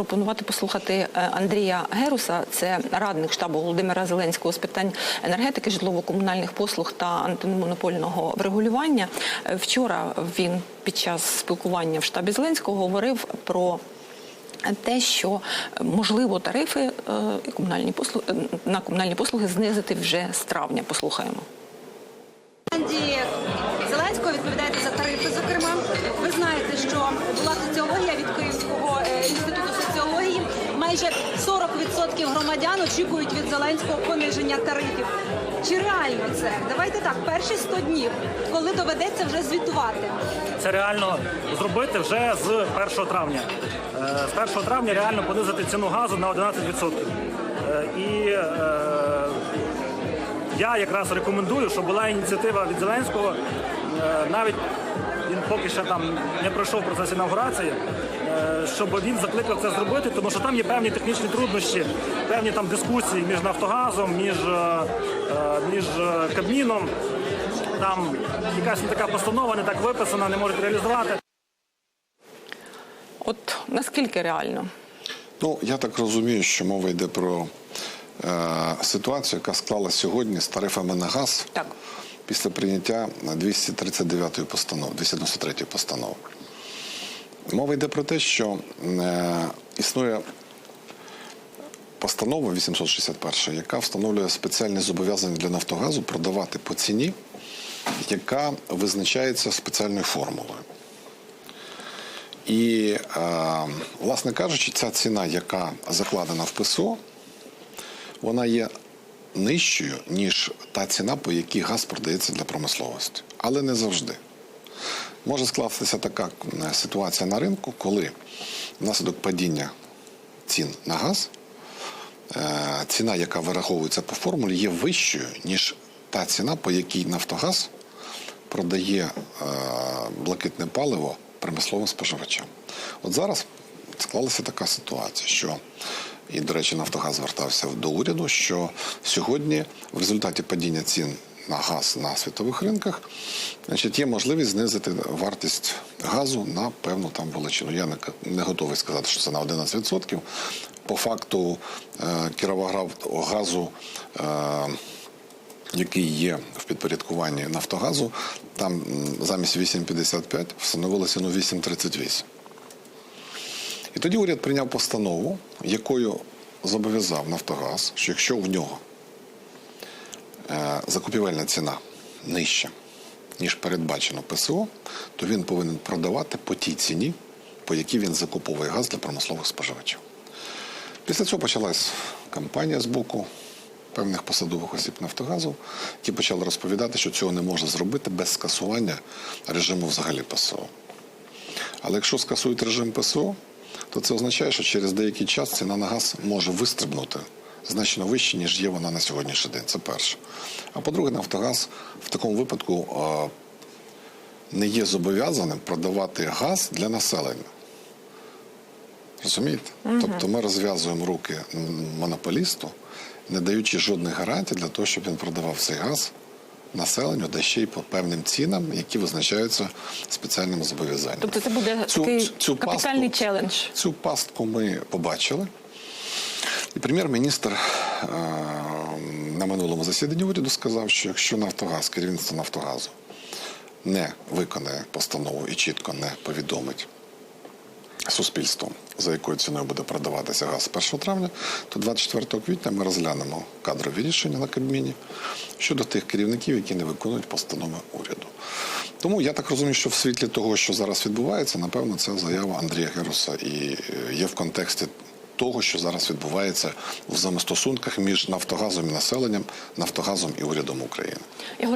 запропонувати послухати е, Андрія Геруса, це радник штабу Володимира Зеленського з питань енергетики, житлово-комунальних послуг та антимонопольного врегулювання. Е, Вчора він під час спілкування в штабі Зеленського говорив про те, що е, можливо тарифи і комунальні послуги на комунальні послуги знизити вже з травня. Послухаємо. Зеленського відповідаєте за тарифи. Зокрема, ви знаєте, що була соціологія від Київського інституту. Майже 40% громадян очікують від Зеленського пониження тарифів. Чи реально це? Давайте так, перші 100 днів, коли доведеться вже звітувати. Це реально зробити вже з 1 травня. Е, З 1 травня реально понизити ціну газу на 11%. Е, І е, я якраз рекомендую, щоб була ініціатива від Зеленського. Навіть він поки що там не пройшов процес інаугурації, е, щоб він закликав це зробити, тому що там є певні технічні труднощі, певні там дискусії між Нафтогазом, між, е, е, між Кабміном. Там якась не така постанова, не так виписана, не можуть реалізувати. От наскільки реально? Ну, я так розумію, що мова йде про е, ситуацію, яка склалася сьогодні з тарифами на газ Так. Після прийняття 239 постанови, 293 постанови. Мова йде про те, що е, існує постанова 861, яка встановлює спеціальні зобов'язання для Нафтогазу продавати по ціні, яка визначається спеціальною формулою. І, е, власне кажучи, ця ціна, яка закладена в ПСО, вона є нижчою, ніж та ціна, по якій газ продається для промисловості. Але не завжди. Може скластися така е, ситуація на ринку, коли внаслідок падіння цін на газ, е, ціна, яка вираховується по формулі, є вищою, ніж та ціна, по якій Нафтогаз продає е, блакитне паливо промисловим споживачам. От зараз склалася така ситуація, що і, до речі, Нафтогаз звертався до уряду, що сьогодні в результаті падіння цін на газ на світових ринках значить, є можливість знизити вартість газу на певну там величину. Я не, не готовий сказати, що це на 11%. По факту е, Кіровоградгазу е, який є в підпорядкуванні Нафтогазу, там замість 8,55 встановили ціну 8,38. Тоді уряд прийняв постанову, якою зобов'язав Нафтогаз, що якщо в нього е, закупівельна ціна нижча, ніж передбачено ПСО, то він повинен продавати по тій ціні, по якій він закуповує газ для промислових споживачів. Після цього почалась кампанія з боку певних посадових осіб Нафтогазу, які почали розповідати, що цього не можна зробити без скасування режиму взагалі ПСО. Але якщо скасують режим ПСО, то це означає, що через деякий час ціна на газ може вистрибнути значно вище, ніж є вона на сьогоднішній день. Це перше. А по-друге, Нафтогаз в такому випадку е, не є зобов'язаним продавати газ для населення. Розумієте? Тобто ми розв'язуємо руки монополісту, не даючи жодних гарантій для того, щоб він продавав цей газ населенню, де ще й по певним цінам, які визначаються спеціальними зобов'язаннями. Тобто це буде Цю- такий цю капітальний пастку- челендж. Цю пастку ми побачили. І прем'єр-міністр е, на минулому засіданні уряду сказав, що якщо Нафтогаз, керівництво Нафтогазу не виконає постанову і чітко не повідомить суспільством, за якою ціною буде продаватися газ 1 травня, то 24 квітня ми розглянемо кадрові рішення на Кабміні щодо тих керівників, які не виконують постанови уряду. Тому я так розумію, що в світлі того, що зараз відбувається, напевно, ця заява Андрія Геруса і е, є в контексті того, що зараз відбувається в взаємостосунках між Нафтогазом і населенням, Нафтогазом і урядом України.